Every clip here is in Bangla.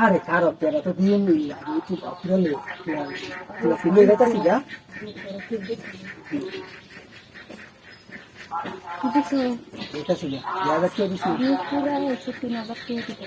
আরে কারও পেরা তো দিয়ে নি আমি কি বাপরে ফিরে গেছি গা দেখো এটা ছিল ইয়াদা কে দিছি পুরা হাজার টাকা দিতে।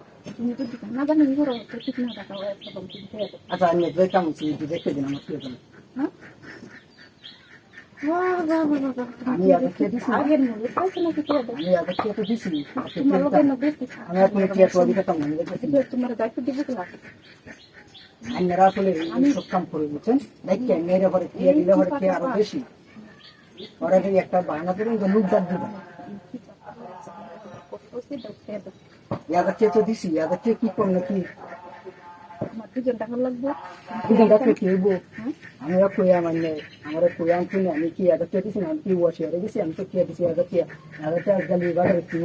তুমি তো দোকান না জানি ঘর তো ঠিক না টাকা একটা কম কিনতে আচ্ছা আমি একবার কেমন ছিল একটু দেখতে দিন আমার টিয়া বাহ বাহ বাহ বাহ আমি হাজার টাকা দিছি আগের পাইছে না কি করে আমি হাজার টাকা তো দিছি তোমার লোকের না দেখতে আমি আর কোনো টিয়া দিতে পারব না তোমার দায়িত্ব দিব তো আপনারা আসলে সব কাম করে বুঝছেন দেখে মেয়েরা পরে টিয়া দিলে পরে টিয়া আরও বেশি ওরা একটা বায়না যে ইয়াদের চেয়ে তো দিছি ইয়াদের চেয়ে কি করল কি আমার দুজন টাকা লাগবে দুজন ডাক্তার কি হইব হ্যাঁ আমি কইয়া মানে আমার কইয়া কি দিছি না আমি কি কি কি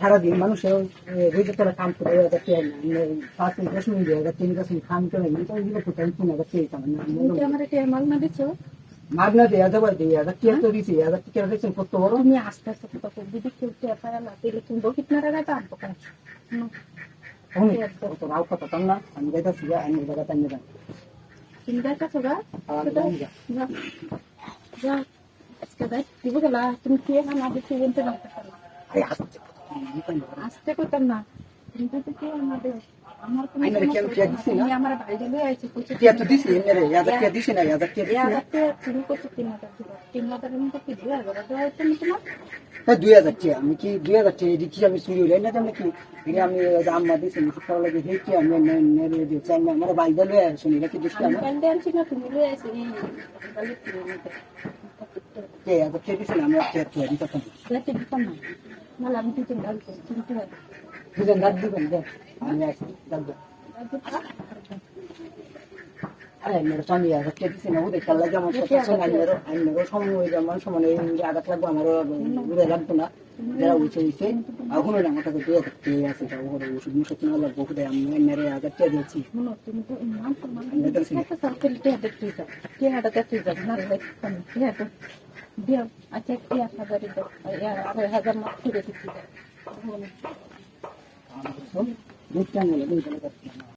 সারাদিন মানুষের কাম করে তিন দশ মিনিট করে কোথায় শুনে ইয়াদের চেয়ে কাম না তুমি আমার একটা মাল না দিছো মাগনা দেয়া যাবে দিয়ে ইয়াদের চেয়ে তো দিছি ইয়াদের চেয়ে দেখছেন? কত বড়? তুমি আস্তে আস্তে কত দিদি কেউ টের পায় না তাহলে তুমি বকিত না রাখা তো কেন অনেক কত রাও কথা তাম না আমি যাইতাছি গা, আমি জায়গা টাইমে যাই তুমি দেখাছো গা? যাই। যা যা আজকে দেখ দিব গেলা। তুমি কে বলতে পারো আরে আসছে আমি না। আসতে করতাম না তুমি তো কে আইনারে কি আমি টিয়া না। দিছি না? টিয়া তো দিছি এমনি রে ইয়াদের চেয়ে দিছি না ইয়াদের চেয়ে দিছি না। হাজার হাজার না হ্যাঁ দুই হাজার টাকা আমি কি দুই হাজার টাকা এটি কি আমি চুরি হইলাই না জানি কি? এটা আমি আম্মা দিছি সকাল লাগে হেঁটে আমি নেড়ে দিয়ে চাই না। আমার বাইরে লয়ে শুনি এটা কি দৃষ্টি আমি আমার আনছি না তুমি লয়ে নিতে কে হাজার টাকা দিছি না আমি আর টাকা তুলে দিতে পারি দিতাম না। নাহলে আমি কিনতে হবে দুজন দাঁত দিবেন দেন। আমি আসি দাঁত আরে মেরে স্বামী হাজার টাকা না? ওদের খেলা যেমন সচেতন আইনেরও আইনেরও সময় যেমন সময় এই আঘাত লাগবে আমারও ঘুরে লাগতো না। যারা উঠে উঠে এখন আমার কাছে দুই হাজার আছে তা ওর ওষুধ মুষুধ না লাগবে ওষুধে আমি মেরে হাজার টাকা দিয়েছি আচ্ছা কে হাজার আড়াই হাজার মাত্র ফিরে দিচ্ছি দেখতে আমি দুই টাকা